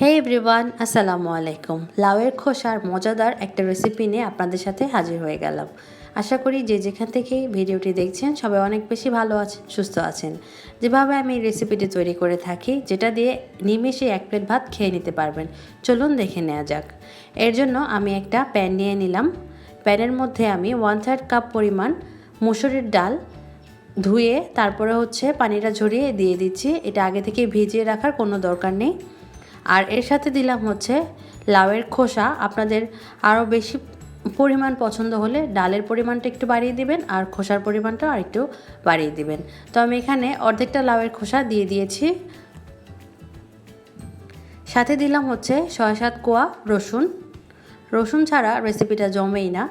হে everyone আসসালামু আলাইকুম। লাউয়ের খোসার মজাদার একটা রেসিপি নিয়ে আপনাদের সাথে হাজির হয়ে গেলাম। আশা করি যে যেখান থেকে ভিডিওটি দেখছেন, সবাই অনেক বেশি ভালো আছেন, সুস্থ আছেন। যেভাবে আমি এই রেসিপিটি তৈরি করে থাকি, যেটা দিয়ে নিমেষে এক প্লেট ভাত খেয়ে নিতে পারবেন। চলুন দেখে নেওয়া যাক। এর জন্য আমি একটা প্যান নিয়ে নিলাম। প্যানের মধ্যে আমি ওয়ান থার্ড কাপ পরিমাণ মুসুরির ডাল ধুয়ে, তারপরে হচ্ছে পানিটা ঝরিয়ে দিয়ে দিচ্ছি। এটা আগে থেকে ভিজিয়ে রাখার কোনো দরকার নেই। আর এর সাথে দিলাম হচ্ছে লাউয়ের খোসা। আপনাদের আরও বেশি পরিমাণ পছন্দ হলে ডালের পরিমাণটা একটু বাড়িয়ে দিবেন আর খোসার পরিমাণটা আর একটু বাড়িয়ে দিবেন। তো আমি এখানে অর্ধেকটা লাউয়ের খোসা দিয়ে দিয়েছি। সাথে দিলাম হচ্ছে ছয় সাত কোয়া রসুন। রসুন ছাড়া রেসিপিটা জমেই না।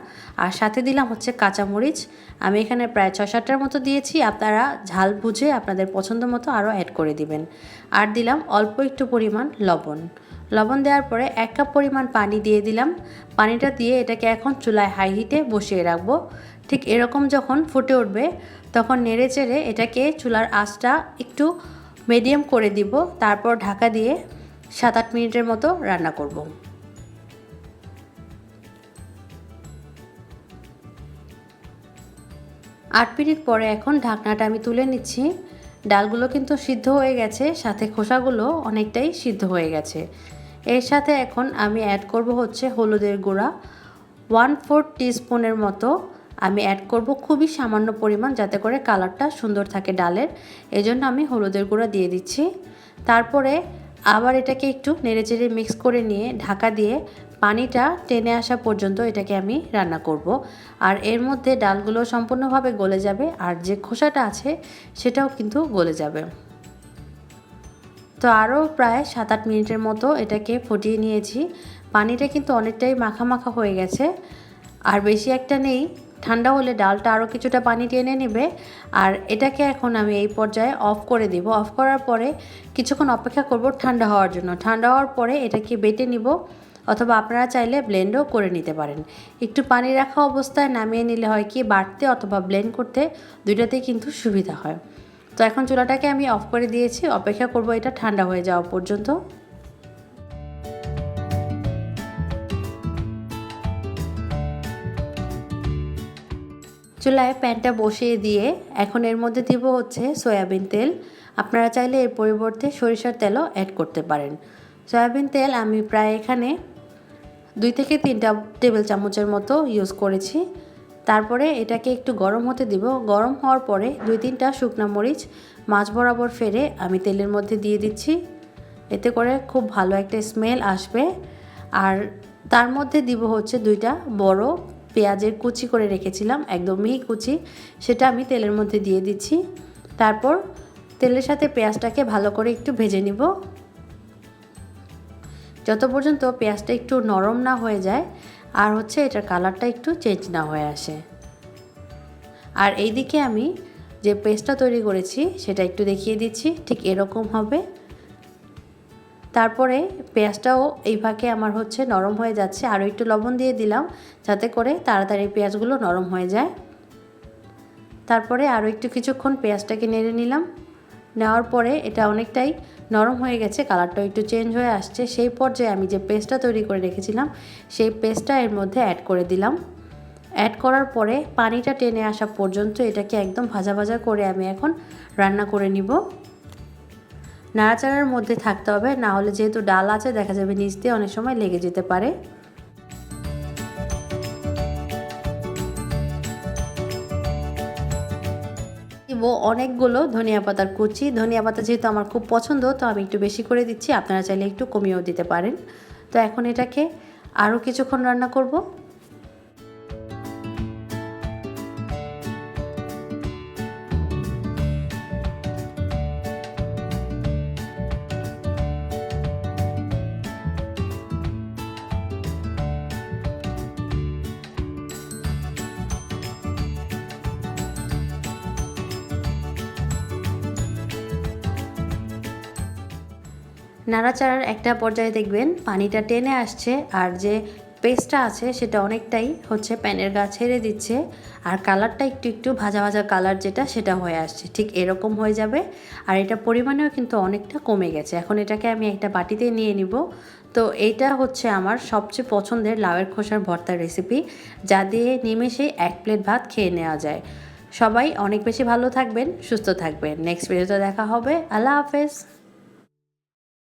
আর সাথে দিলাম হচ্ছে কাঁচামরিচ। আমি এখানে প্রায় ছয় সাতটার মতো দিয়েছি। আপনারা ঝাল বুঝে আপনাদের পছন্দ মতো আরও অ্যাড করে দিবেন। আর দিলাম অল্প একটু পরিমাণ লবণ। লবণ দেওয়ার পরে এক কাপ পরিমাণ পানি দিয়ে দিলাম। পানিটা দিয়ে এটাকে এখন চুলায় হাই হিটে বসিয়ে রাখব। ঠিক এরকম যখন ফুটে উঠবে, তখন নেড়ে চেড়ে এটাকে চুলার আঁচটা একটু মিডিয়াম করে দিব। তারপর ঢাকা দিয়ে সাত আট মিনিটের মতো রান্না করব। আট মিনিট পরে এখন ঢাকনাটা আমি তুলে নিচ্ছি। ডালগুলো কিন্তু সিদ্ধ হয়ে গেছে, সাথে খোসাগুলো অনেকটাই সিদ্ধ হয়ে গেছে। এর সাথে এখন আমি অ্যাড করব হচ্ছে হলুদের গুঁড়া। ওয়ান ফোর টিস্পুনের মতো আমি অ্যাড করব খুবই সামান্য পরিমাণ যাতে করে কালারটা সুন্দর থাকে ডালের। এজন্য আমি হলুদের গুঁড়া দিয়ে দিচ্ছি। তারপরে আবার এটাকে একটু নেড়েচেড়ে মিক্স করে নিয়ে ঢাকা দিয়ে পানিটা টেনে আসা পর্যন্ত এটাকে আমি রান্না করব। আর এর মধ্যে ডালগুলো সম্পূর্ণভাবে গলে যাবে আর যে খোসাটা আছে সেটাও কিন্তু গলে যাবে। তো আরও প্রায় সাত আট মিনিটের মতো এটাকে ফুটিয়ে নিয়েছি। পানিটা কিন্তু অনেকটাই মাখা মাখা হয়ে গেছে। আর বেশি একটা নেই, ঠান্ডা হলে ডালটা আরও কিছুটা পানি টেনে নেবে। আর এটাকে এখন আমি এই পর্যায়ে অফ করে দিব। অফ করার পরে কিছুক্ষণ অপেক্ষা করব ঠান্ডা হওয়ার জন্য। ঠান্ডা হওয়ার পরে এটাকে বেটে নিব। অথবা আপনারা চাইলে ব্লেন্ডও করে নিতে পারেন। একটু পানি রাখা অবস্থায় নামিয়ে নিলে হয় কি বাটতে অথবা ব্লেন্ড করতে দুইটাতেই কিন্তু সুবিধা হয়। তো এখন চুলাটাকে আমি অফ করে দিয়েছি, অপেক্ষা করব এটা ঠান্ডা হয়ে যাওয়া পর্যন্ত। চুলায় প্যানটা বসিয়ে দিয়ে এখন এর মধ্যে দিব হচ্ছে সয়াবিন তেল। আপনারা চাইলে এর পরিবর্তে সরিষার তেলও অ্যাড করতে পারেন। সয়াবিন তেল আমি প্রায় এখানে দুই থেকে তিনটা টেবিল চামচের মতো ইউজ করেছি। তারপরে এটাকে একটু গরম হতে দিব। গরম হওয়ার পরে দুই তিনটা শুকনো মরিচ, মাছ বরাবর ফেরে আমি তেলের মধ্যে দিয়ে দিচ্ছি। এতে করে খুব ভালো একটা স্মেল আসবে। আর তার মধ্যে দিব হচ্ছে দুইটা বড় পেঁয়াজের কুচি করে রেখেছিলাম, একদম মিহি কুচি। সেটা আমি তেলের মধ্যে দিয়ে দিচ্ছি। তারপর তেলের সাথে পেঁয়াজটাকে ভালো করে একটু ভেজে নিব। যত পর্যন্ত পেঁয়াজটা একটু নরম না হয়ে যায়, আর হচ্ছে এটার কালারটা একটু চেঞ্জ না হয়ে আসে। আর এই দিকে আমি যে পেস্টটা তৈরি করেছি, সেটা একটু দেখিয়ে দিচ্ছি, ঠিক এরকম হবে। তারপরে পেঁয়াজটাও এই ভাগে আমার হচ্ছে নরম হয়ে যাচ্ছে, আরও একটু লবণ দিয়ে দিলাম, যাতে করে তাড়াতাড়ি পেঁয়াজগুলো নরম হয়ে যায়। তারপরে আরও একটু কিছুক্ষণ পেঁয়াজটাকে নেড়ে নিলাম। নেওয়ার পরে এটা অনেকটাই নরম হয়ে গেছে কালারটাও একটু চেঞ্জ হয়ে আসছে। সেই পর্যায়ে আমি যে পেস্টটা তৈরি করে রেখেছিলাম, সেই পেস্টটা এর মধ্যে অ্যাড করে দিলাম। অ্যাড করার পরে পানিটা টেনে আসা পর্যন্ত এটাকে একদম ভাজা ভাজা করে আমি এখন রান্না করে নিব। নাড়াচাড়ার মধ্যে থাকতে হবে, না হলে যেহেতু ডাল আছে দেখা যাবে নিচ দিয়ে অনেক সময় লেগে যেতে পারে। দিব অনেকগুলো ধনিয়া পাতার কুচি। ধনিয়া পাতা যেহেতু আমার খুব পছন্দ, তো আমি একটু বেশি করে দিচ্ছি। আপনারা চাইলে একটু কমিয়েও দিতে পারেন। তো এখন এটাকে আরও কিছুক্ষণ রান্না করব। নাড়াচাড়ার একটা পর্যায়ে দেখবেন পানিটা টেনে আসছে আর যে পেস্টটা আছে সেটা অনেকটাই হচ্ছে প্যানের গা ছেড়ে দিচ্ছে আর কালারটা একটু একটু ভাজা ভাজা কালার যেটা সেটা হয়ে আসছে। ঠিক এরকম হয়ে যাবে আর এটা পরিমাণেও কিন্তু অনেকটা কমে গেছে। এখন এটাকে আমি একটা বাটিতে নিয়ে নিব। তো এইটা হচ্ছে আমার সবচেয়ে পছন্দের লাউয়ের খোসার ভর্তার রেসিপি যা দিয়ে নিমেষে এক প্লেট ভাত খেয়ে নেওয়া যায়। সবাই অনেক বেশি ভালো থাকবেন, সুস্থ থাকবেন। নেক্সট ভিডিওতে দেখা হবে। আল্লাহ হাফেজ।